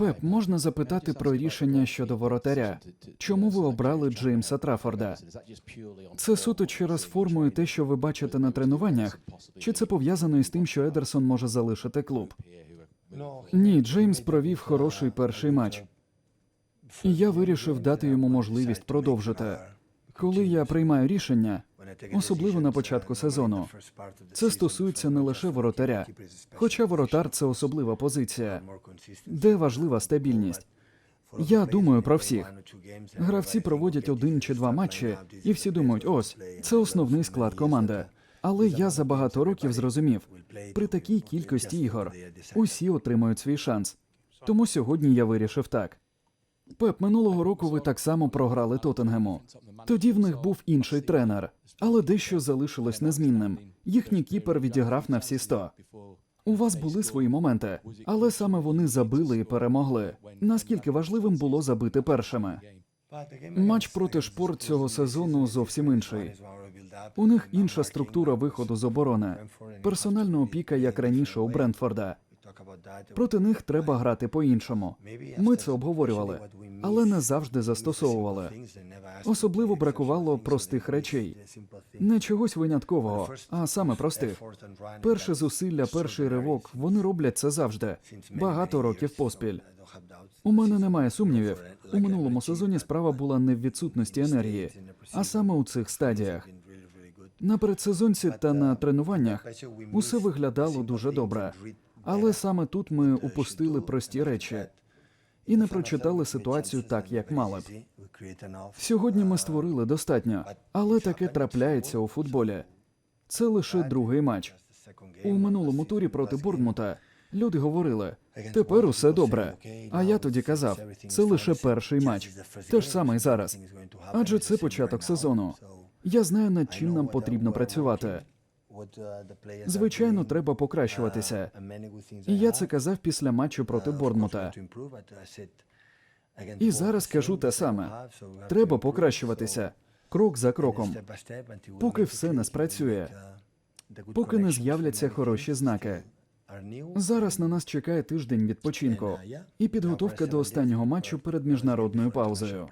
Пеп, можна запитати про рішення щодо воротаря. Чому ви обрали Джеймса Траффорда? Це суто через форму і те, що ви бачите на тренуваннях, чи це пов'язано із тим, що Едерсон може залишити клуб? Ні, Джеймс провів хороший перший матч, і я вирішив дати йому можливість продовжити. Коли я приймаю рішення, особливо на початку сезону, це стосується не лише воротаря, хоча воротар це особлива позиція, де важлива стабільність. Я думаю про всіх. Гравці проводять один чи два матчі, і всі думають, ось це основний склад команди. Але я за багато років зрозумів, при такій кількості ігор усі отримають свій шанс. Тому сьогодні я вирішив так. Пеп, минулого року ви так само програли Тоттенгему. Тоді в них був інший тренер, але дещо залишилось незмінним. Їхній кіпер відіграв на всі 100. У вас були свої моменти, але саме вони забили і перемогли. Наскільки важливим було забити першими? Матч проти шпор цього сезону зовсім інший. У них інша структура виходу з оборони, персональна опіка, як раніше у Брентфорда. Проти них треба грати по-іншому. Ми це обговорювали, але не завжди застосовували. Особливо бракувало простих речей, не чогось виняткового, а саме простих. Перше зусилля, перший ривок. Вони роблять це завжди. Багато років поспіль. У мене немає сумнівів. У минулому сезоні справа була не в відсутності енергії, а саме у цих стадіях. На передсезонці та на тренуваннях усе виглядало дуже добре. Але саме тут ми упустили прості речі і не прочитали ситуацію так, як мали б. Сьогодні ми створили достатньо, але таке трапляється у футболі. Це лише другий матч. У минулому турі проти Борнмута люди говорили: тепер усе добре. А я тоді казав, це лише перший матч. Те ж саме і зараз. Адже це початок сезону. Я знаю, над чим нам потрібно працювати. Звичайно, треба покращуватися. І я це казав після матчу проти Борнмута. І зараз кажу те саме: треба покращуватися крок за кроком, поки все не спрацює, поки не з'являться хороші знаки. Зараз на нас чекає тиждень відпочинку і підготовка до останнього матчу перед міжнародною паузою.